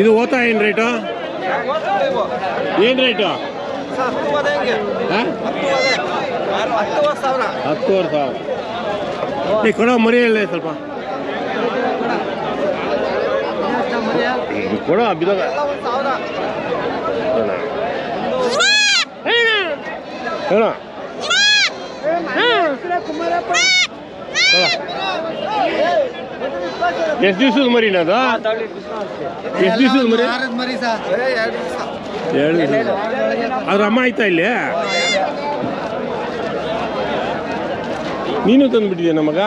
ಇದು ಓತಾ ಏನು ರೇಟು ಏನು ರೇಟು ಹತ್ತುವರೆ ಸಾವಿರ. ನೀವು ಕೊಡೋ ಮರಿ ಇಲ್ಲ ಸ್ವಲ್ಪ. ಕೊಡೋ ಬಿದಾಗ ಹೇಳ. ಎಷ್ಟು ದಿವಸದ ಮರಿನ ಅದು? ಎಷ್ಟು ದಿವಸದ ಮರಿ? ಹೇಳಿ ಅದ್ರ ಅಮ್ಮ ಆಯ್ತಾ ಇಲ್ಲಿ? ನೀನು ತಂದ್ಬಿಟ್ಟಿದ್ಯಾ ನಮಗ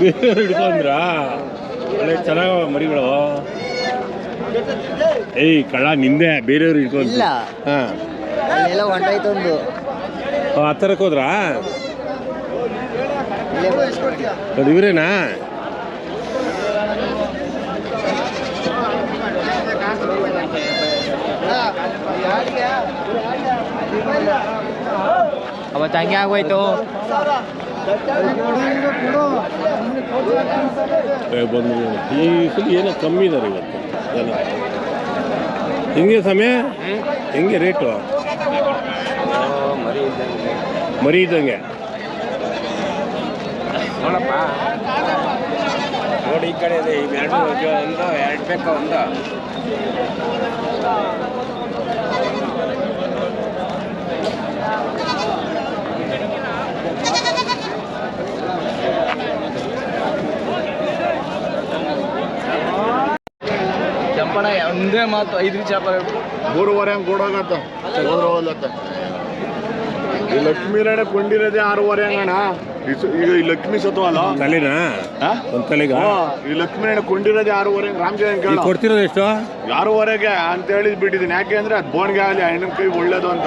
ಬೇರೆಯವ್ರು ಹಿಡ್ಕೊಂಡ್ರಾ? ಒಳ್ಳೆ ಚೆನ್ನಾಗ ಮರಿಗಳು. ಏಯ್ ಕಳ್ಳ ನಿಂದೆ ಬೇರೆಯವ್ರು ಹಿಡ್ಕೊಂಡ್ ಹಾ. ಹೊಂಟೋಯ್ತೊಂದು ಹತ್ತರಕ್ಕೆ ಹೋದ್ರಾ? ಅದು ಇವರೇನಾ? ಅವತ್ತು ಹಂಗೆ ಆಗೋಯ್ತು. ಬಂದು ಈ ಸಲ ಏನೋ ಕಮ್ಮಿ ಇದಾರೆ ಇವತ್ತು ಜನ. ಹೆಂಗೆ ಸಮಯ ಹೆಂಗೆ ರೇಟು? ಮರಿ ಇದ್ದಂಗೆ. ನೋಡಪ್ಪ. ನೋಡಿ ಈ ಕಡೆ ಇದೆ ಇವೆರಡು ಎರಡು ಒಂದು ಎರಡು ಬೇಕಾ ಒಂದು. ಚಂಪಣ ಒಂದೇ ಮಾತು ಐದು ಚಾಪರ ಮೂರುವರೆ ಹಂಗೆ ಕೊಡೋಗತ್ತ ಹೋದ್ರವಲ್ಲತ್ತ ಈ ಲಕ್ಷ್ಮೀ ರಾಣೆ ಕೊಂಡಿರೋದೇ ಆರೂವರೆ ಹಂಗಣ್ಣ. ಈಗ ಈ ಲಕ್ಷ್ಮೀ ಸತ್ವ ಅಲ್ಲ? ತಲೆನಾ? ಒಂದು ತಲೆಗ? ಹಾ, ಈ ಲಕ್ಷ್ಮೀ ಕೊಂಡಿರೋದು ಆರೂವರೆಗೆ ಆರೂವರೆ ಜಯಂತಿ ಈಗ ಕೇಳ ಕೊಡ್ತಿರೋದು ಎಷ್ಟು? ಆರೂವರೆಗೆ ಅಂತ ಹೇಳಿ ಬಿಟ್ಟಿದ್ದೀನಿ. ಯಾಕೆ ಅಂದ್ರೆ ಅದು ಬೋನ್ಗೆ ಆಗಲಿ ಹೆಣ್ಣಿನ ಕೈ ಒಳ್ಳೇದು ಅಂತ.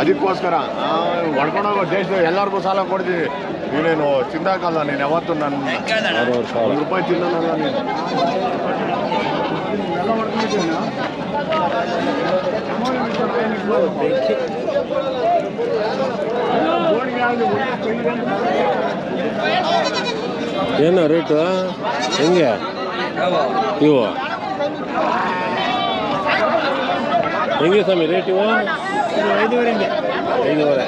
ಅದಕ್ಕೋಸ್ಕರ. ಹೊಡ್ಕೊಂಡೋಗೋ ದೇಶದ ಎಲ್ಲರಿಗೂ ಸಾಲ ಕೊಡ್ತೀವಿ ನೀನೇನು ಚಿಂತಾಕಲ್ಲ ನೀನು ಯಾವತ್ತು ನನ್ನ ಆರೂವರೆ ಸಾವಿರ. ಒಂದು ರೂಪಾಯಿ ತಿನ್ನಲ್ಲ ನೀನು. ಏನು ರೇಟು? ಹೆಂಗೆ? ಇವು? ಹೆಂಗೆ ಸ್ವಾಮಿ ರೇಟ್ ಇವು? ಐದುವರೆ. ಐದುವರೆ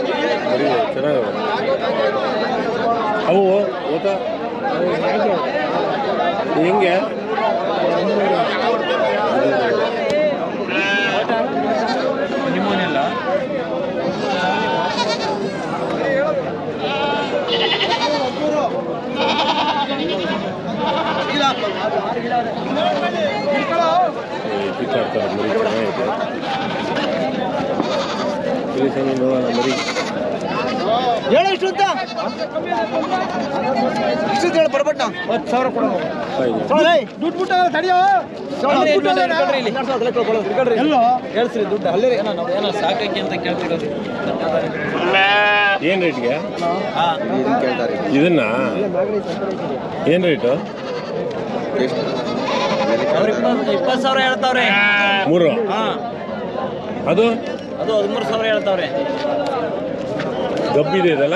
ಅವು ಊಟ? ಹೆಂಗೆ? ಏ, ಕಿತ್ತಾಡ್ತಾರೆ ಮರಿ ಸ್ವಾಮಿ ನೋಡೋಣ ಮರಿ. ಹೇಳ ಇಷ್ಟು ಅಂತ? ಇಷ್ಟು ಹೇಳ ಬರ್ಬಟ್ಟ ಹತ್ತು ಸಾವಿರ ಕೊಡೋಣ. ದುಡ್ಡು ಬಿಟ್ಟ ತಡಿಯೋ. ಎಲ್ಲೋ. ಹೇಳ್ಸ್ರಿ ದುಡ್ಡು. ಅಲ್ಲೇ ಏನೋ ಏನೋ ಸಾಕಕ್ಕೆ ಅಂತ ಕೇಳ್ತಿರೋದು. ಏನು ರೇಟ್ಗೆ ಇದನ್ನ? ಏನು ರೇಟು ಇಪ್ಪತ್ತು ಸಾವಿರ ಹೇಳ್ತಾವ್ರೆ. ಮೂರು? ಹಾ. ಅದು? ಅದು ಹದಿಮೂರು ಸಾವಿರ ಹೇಳ್ತಾವ್ರೆ. ಗಬ್ಬಿದೆ ಇದಲ್ಲ?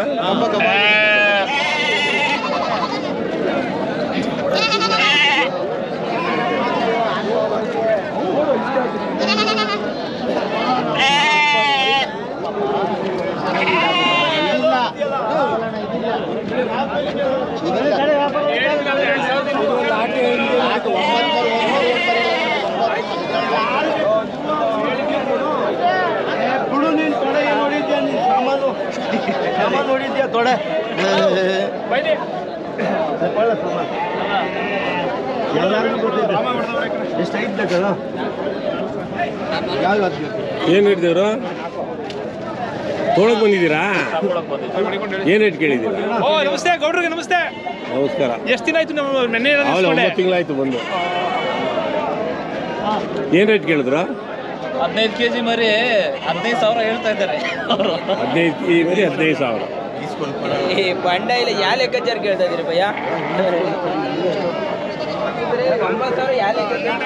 ತೊಡೆ ಏನು ಹಿಡ್ದೇವ್ರು ತೊಳಕ್ ಬಂದಿದ್ದೀರಾ? ಏನ್ ರೇಟ್ ಕೇಳಿದ್ದೀರಾ? ಓ ನಮಸ್ತೆ ಗೌಡ್ರಿಗೆ ನಮಸ್ತೆ. ನಮಸ್ಕಾರ. ಎಷ್ಟು ದಿನ ಆಯ್ತು ನಾವು ನೆನ್ನೆ? ಒಂಬತ್ತು ತಿಂಗಳಾಯ್ತು ಬಂದು. ಏನ್ ರೇಟ್ ಕೇಳಿದ್ರ? ಹದಿನೈದು ಕೆ ಜಿ ಮರಿ ಹದಿನೈದು ಸಾವಿರ ಹೇಳ್ತಾ ಇದ್ದಾರೆ. ಹದಿನೈದು ಈ ಮರಿ ಹದಿನೈದು ಸಾವಿರ. ಈ ಬಂಡ ಇಲ್ಲ ಯಾ ಲೆಕ್ಕಾಚಾರ ಕೇಳ್ತಾ ಇದ್ರಿ ಭಯ್ಯ? ಒಂಬತ್ತು ಸಾವಿರ ಏನ್ ಲೆಕ್ಕಾಚಾರ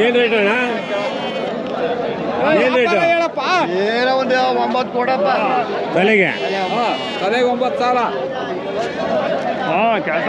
ಏನು ರೇಟ್ ಅಣ್ಣ? ಏನು ರೇಟು ಹೇಳಪ್ಪ ಏನೋ ಒಂದು ಒಂಬತ್ತು ಕೊಡಪ್ಪ. ತಲೆಗೆ? ತಲೆಗೆ ಒಂಬತ್ತು ಸಾವಿರ. ಹಾಂ ಕೆಲಸ.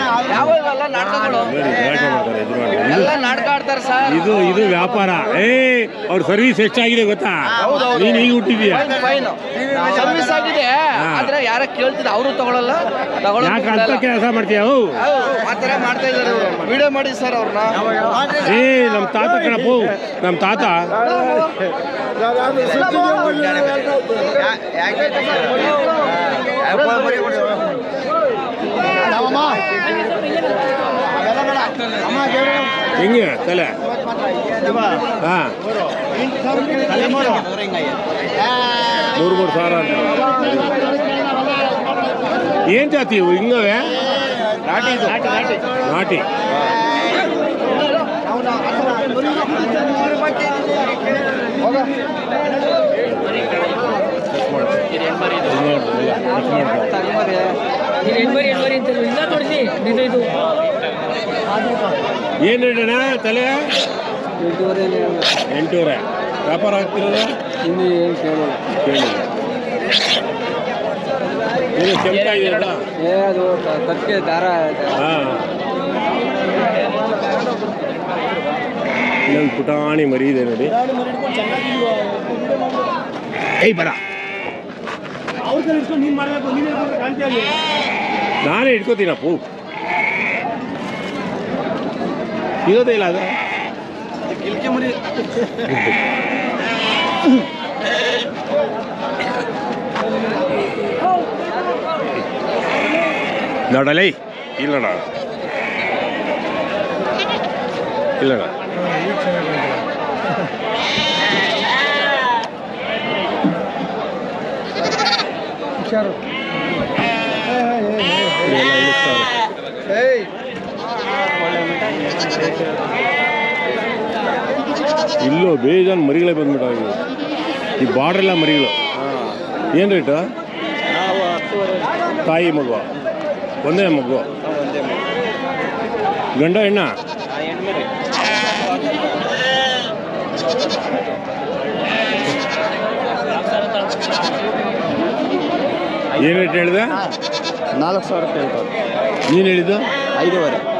ಎಲ್ಲ ನಾಟಕ ಆಡ್ತಾರೆ ಸರ್. ಇದು ಇದು ವ್ಯಾಪಾರ. ಏ ಅವ್ರ ಸರ್ವಿಸ್ ಹೆಚ್ಚಾಗಿದೆ ಗೊತ್ತಾ? ನೀನ್ ಈಗ ಹುಟ್ಟಿದೀಯ ಫೈನ್ ಸರ್ವಿಸ್ ಆಗಿದೆ. ಆದ್ರೆ ಯಾರ ಕೇಳ್ತಿದ್ರು ಅವರು ತಗೊಳಲ್ಲ ತಗೊಳ್ಳೋದು ಯಾಕೆ ಅಂತ ಕೆಲಸ ಮಾಡ್ತೀಯ ಅವು ಆತರ ಮಾಡ್ತಾ ಇದ್ದಾರೆ ವಿಡಿಯೋ ಮಾಡಿ ಸರ್ ಅವ್ರನ್ನ. ಏ ನಮ್ಮ ತಾತ ಕಣಪ್ಪು ನಮ್ಮ ತಾತ? ಹೆಂಗೆ ತಲೆ ಹಾ ಅಂತ ಏನ್ ಇದು ನಾಟಿ ಏನು ರೇಟಣ್ಣ ತಲೆ? ಎಂಟೂವರೆ. ವ್ಯಾಪಾರ ಆಗ್ತಿರೋದ? ಕೇಳಿ ಏನು ಕೆಂಪ ಇದೆಯಲ್ಲ ಅದು ತಕ್ಕೆ ದಾರ ಹಾಂ. ಇಲ್ಲೊಂದು ಪುಟಾಣಿ ಮರಿ ಇದೆ ನೋಡಿ. ಏಯ್ ಬರ. ನಾನೇ ಇಟ್ಕೋತೀನಪ್ಪು ಇರೋದೇ ಇಲ್ಲ ಅದು. ನೋಡಲೇ ಇಲ್ಲಣ್ಣ. ಇಲ್ಲಣ್ಣ. ಇಳಿಸ್ತಾರೆ. ಇಲ್ಲೋ, ಬೇಜಾನ್ ಮರಿಗಳೇ ಬಂದ್ಬಿಟ್ಟ ಈ ಬಾರ್ಡ್ರೆಲ್ಲ ಮರಿಗಳು. ಏನು ರೇಟು ತಾಯಿ ಮಗು ಒಂದೇ ಮಗು? ಗಂಡ, ಹೆಣ್ಣ? ಏನು ರೇಟ್ ಹೇಳಿದೆ? ನಾಲ್ಕು ಸಾವಿರ ಕೇಳ್ತಾರೆ ನೀನು ಹೇಳಿದ್ದು? ಐದೂವರೆ.